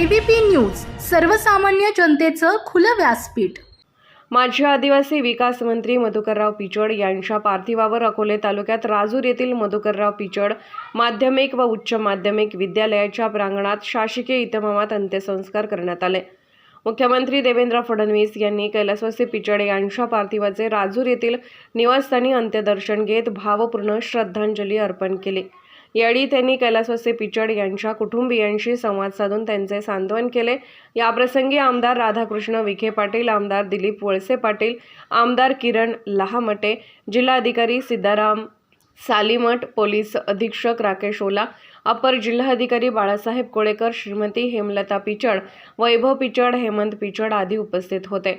ABP news सर्वसामान्य जनतेचं खुलं व्यासपीठ. माजी आदिवासी विकास मंत्री मधुकरराव पिचड यांच्या पार्थिवावर अकोले तालुक्यात राजूर येथील मधुकरराव पिचड माध्यमिक व उच्च माध्यमिक विद्यालयाच्या प्रांगणात शासकीय इतमामात अंत्यसंस्कार करण्यात आले. मुख्यमंत्री देवेंद्र फडणवीस यांनी कैलासवासी पिचड यांच्या पार्थिवाचे राजूर येथील निवासस्थानी अंत्यदर्शन घेत भावपूर्ण श्रद्धांजली अर्पण केली. यावेळी त्यांनी कैलासवासी पिचड यांच्या कुटुंबियांशी संवाद साधून त्यांचे सांत्वन केले. याप्रसंगी आमदार राधाकृष्ण विखे पाटील आमदार दिलीप वळसे पाटील आमदार किरण लहामटे जिल्हाधिकारी सिद्धाराम सालीमठ पोलीस अधीक्षक राकेश ओला अपर जिल्हाधिकारी बाळासाहेब कोळेकर श्रीमती हेमलता पिचड वैभव पिचड हेमंत पिचड आदी उपस्थित होते.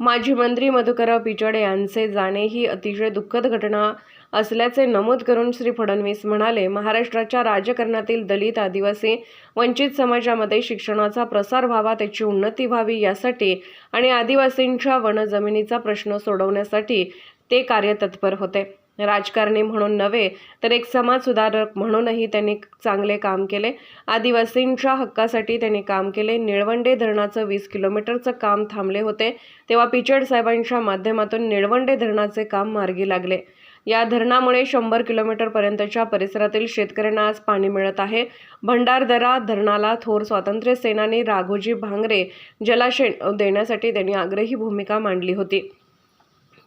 माजी मंत्री मधुकरराव पिचड यांचे जाणे ही अतिशय दुःखद घटना असल्याचे नमूद करून श्री फडणवीस म्हणाले महाराष्ट्राच्या राजकारणातील दलित आदिवासी वंचित समाजामध्ये शिक्षणाचा प्रसार व्हावा त्याची उन्नती व्हावी यासाठी आणि आदिवासींच्या वनजमिनीचा प्रश्न सोडवण्यासाठी ते कार्यतत्पर होते. राजकारणी म्हणून नव्हे तर एक समाज सुधारक म्हणूनही त्यांनी चांगले काम केले. आदिवासींच्या हक्कासाठी त्यांनी काम केले. निळवंडे धरणाचं वीस किलोमीटरचं काम थांबले होते तेव्हा पिचड साहेबांच्या माध्यमातून निळवंडे धरणाचे काम मार्गी लागले. या धरणामुळे शंभर किलोमीटरपर्यंतच्या परिसरातील शेतकऱ्यांना आज पाणी मिळत आहे. भंडारदरा धरणाला थोर स्वातंत्र्य सेनानी राघोजी भांगरे जलाशय देण्यासाठी त्यांनी आग्रही भूमिका मांडली होती.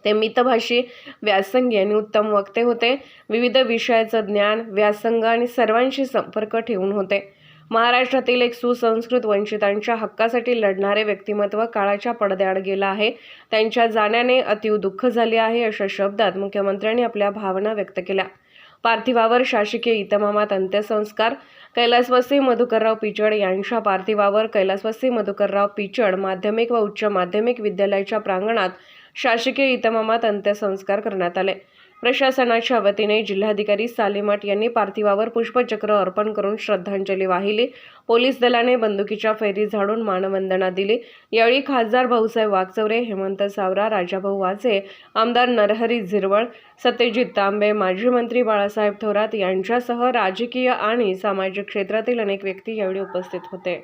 ते मितभाषी व्यासंगी आणि उत्तम वक्ते होते. विविध विषयाचं ज्ञान व्यासंग आणि सर्वांशी संपर्क ठेवून होते. महाराष्ट्रातील एक सुसंस्कृत वंचितांच्या हक्कासाठी लढणारे व्यक्तिमत्व काळाच्या पडद्याआड गेलं आहे. त्यांच्या जाण्याने अतीव दुःख झाले आहे अशा शब्दात मुख्यमंत्र्यांनी आपल्या भावना व्यक्त केल्या. पार्थिवावर शासकीय इतमामात अंत्यसंस्कार. कैलासवासी मधुकरराव पिचड यांच्या पार्थिवावर कैलासवासी मधुकरराव पिचड माध्यमिक व उच्च माध्यमिक विद्यालयाच्या प्रांगणात शासकीय इतमामात अंत्यसंस्कार करण्यात आले. प्रशासनाच्या वतीने जिल्हाधिकारी सालेमठ यांनी पार्थिवावर पुष्पचक्र अर्पण करून श्रद्धांजली वाहिली. पोलीस दलाने बंदुकीच्या फेरी झाडून मानवंदना दिली. यावेळी खासदार भाऊसाहेब वागचौरे हेमंत सावरा राजाभाऊ वाजे आमदार नरहरी झिरवळ सत्यजित तांबे माजी मंत्री बाळासाहेब थोरात यांच्यासह राजकीय आणि सामाजिक क्षेत्रातील अनेक व्यक्ती यावेळी उपस्थित होते.